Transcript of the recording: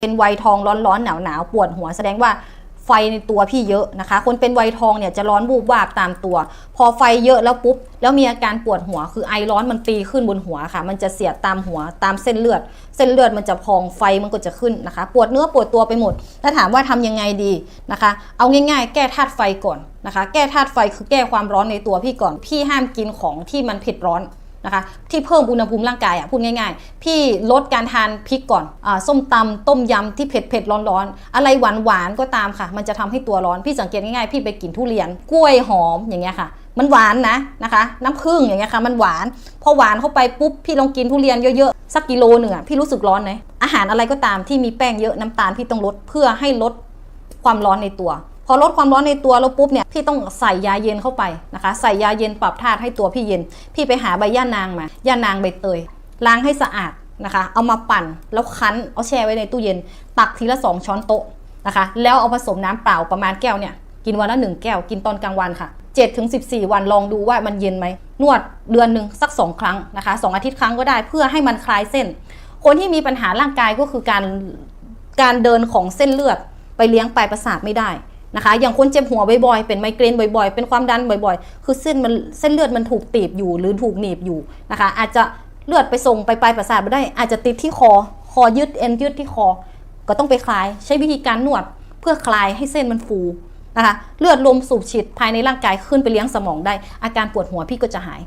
เป็นไวทองร้อนๆหนาวๆปวดหัวแสดงว่าไฟในตัวพี่เยอะนะคะ คนเป็นไวทองเนี่ยจะร้อนบูบวาบตามตัว พอไฟเยอะแล้วปุ๊บ แล้วมีอาการปวดหัว คือไอร้อนมันตีขึ้นบนหัวค่ะ มันจะเสียดตามหัวตามเส้นเลือด เส้นเลือดมันจะพองไฟมันก็จะขึ้นนะคะ ปวดเนื้อปวดตัวไปหมดแล้วถามว่าทำยังไงดีนะคะ เอาง่าย ๆ แก้ธาตุไฟก่อนนะคะ แก้ธาตุไฟคือแก้ความร้อนในตัวพี่ก่อน พี่ห้ามกินของที่มันเผ็ดร้อน นะคะที่เพิ่มอุณหภูมิร่างกายอะพูดง่ายๆ พี่ลดการทานพริกก่อนอส้มตำต้มยำที่เผ็ดเผ็ดๆร้อนๆ อะไรหวานหวานๆก็ตามค่ะ มันจะทำให้ตัวร้อนพี่สังเกตง่ายๆ พี่ไปกินทุเรียน กล้วยหอมอย่างเงี้ยค่ะ มันหวานนะนะคะ น้ำผึ้งอย่างเงี้ยค่ะ มันหวานพอหวานเข้าไปปุ๊บพี่ลองกินทุเรียนเยอะๆสักกิโลหนึ่งอะพี่รู้สึกร้อนไหมอาหารอะไรก็ตามที่มีแป้งเยอะน้ำตาลพี่ต้องลดเพื่อให้ลดความร้อนในตัว พอลดความร้อนในตัวแล้วปุ๊บเนี่ยพี่ต้องใส่ยาเย็นเข้าไปนะคะ ใส่ยาเย็นปรับธาตุให้ตัวพี่เย็น พี่ไปหาใบย่านางมาย่านางใบเตยล้างให้สะอาดนะคะ เอามาปั่นแล้วคั้นเอาแช่ไว้ในตู้เย็น ตักทีละ 2 ช้อนโต๊ะนะคะ แล้วเอาผสมน้ำเปล่าประมาณแก้วเนี่ยกินวันละ1แก้วกินตอนกลางวันค่ะ7ถึง14 วันลองดูว่ามันเย็นไหมนวดเดือนหนึ่งสัก 2 ครั้งนะคะสองอาทิตย์ครั้งก็ได้เพื่อให้มันคลายเส้น คนที่มีปัญหาร่างกายก็คือการการเดินของเส้นเลือดไปเลี้ยงปลายประสาทไม่ได้ นะคะ อย่างคนเจ็บหัวบ่อยๆ เป็นไมเกรนบ่อยๆ เป็นความดันบ่อยๆ คือเส้นมันเส้นเลือดมันถูกตีบอยู่หรือถูกหนีบอยู่นะคะ อาจจะเลือดไปส่งไปปลายประสาทไม่ได้ อาจจะติดที่คอ คอยืดเอ็นยืดที่คอ ก็ต้องไปคลาย ใช้วิธีการนวดเพื่อคลายให้เส้นมันฟูนะคะ เลือดลมสูบฉีดภายในร่างกายขึ้นไปเลี้ยงสมองได้ อาการปวดหัวพี่ก็จะหาย